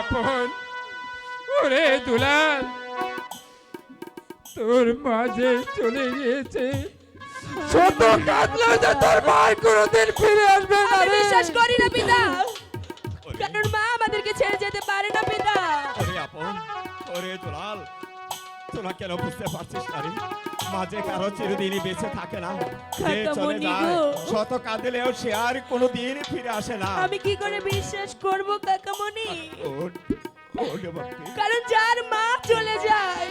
আপন। ওরে দুলাল তোর মাঝে চলে গিয়েছে। ছোট কাঁদলেও যে তোর ভাই কোনোদিন ফিরে আসবে না আমি। বিশ্বাস করি না পিতা। কারণ মা আমাদেরকে ছেড়ে যেতে পারে না পিতা। ওরে আপন ওরে দুলাল তোরা কেন বুঝতে পারছিস না রে? মাঝে কারও চিরদিনই বেঁচে থাকে না। যে চলে যায় শত কাঁদলেও সে আর কোনোদিন ফিরে আসে না। আমি কি করে বিশ্বাস করব কাকামণি কারণ যার মা চলে যায়?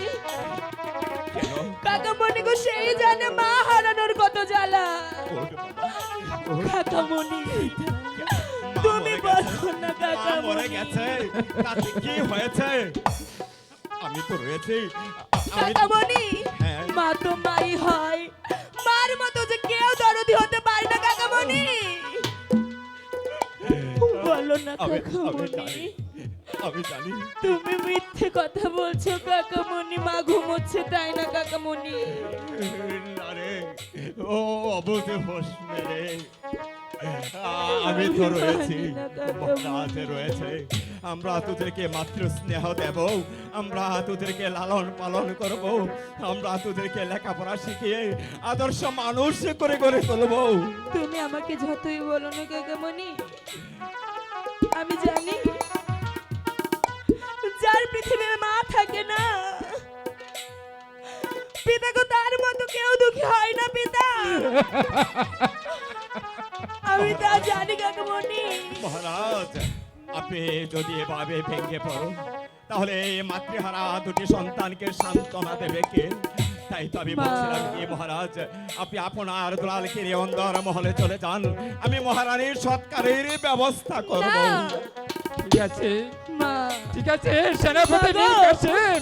কাকামণি গো সেই জানে মা হারানোর কত জ্বালা। কাকামণি তুমি। বলো না মা মরে গেছে। তাতে কি হয়েছে? আমি তো রয়েছি। কাকামণি হ্যাঁ। মা তো মাই হয়। মার মতো যে কেউ দরদি হতে পারে না কাকামণি। বলো না কাকামণি। আমি জানি। তুমি মিথ্যে কথা বলছো কাকামণি। মা ঘুমোচ্ছে তাই না কাকামণি? না রে ও অবুঝে হোস রে। আমি তো রয়েছি মহারাজ রয়েছে। আমরা তোদেরকে মাতৃ স্নেহ দেব আমরা তোদেরকে লালন পালন করব আমরা তোদেরকে লেখাপড়া শিখিয়ে আদর্শ মানুষ করে করে তুলব। তুমি আমাকে যতই বলো না কাকামণি আমি জানি যার পৃথিবীর মা থাকে না পিতাকে তার মতো কেউ দুঃখী হয় না পিতা। মহারাজ আপনি যদি এভাবে ভেঙে পড়ো তাহলে এই মাতৃহারা দুটি সন্তানকে সান্ত্বনা দেবে কে? তাই তো আমি বলছিলাম কি মহারাজ আপনি আপনার দুলালকে নিয়ে অন্দর মহলে চলে যান আমি মহারানীর সৎকারের ব্যবস্থা করব। ঠিক আছে। ঠিক আছে সেনাপতি কাসেম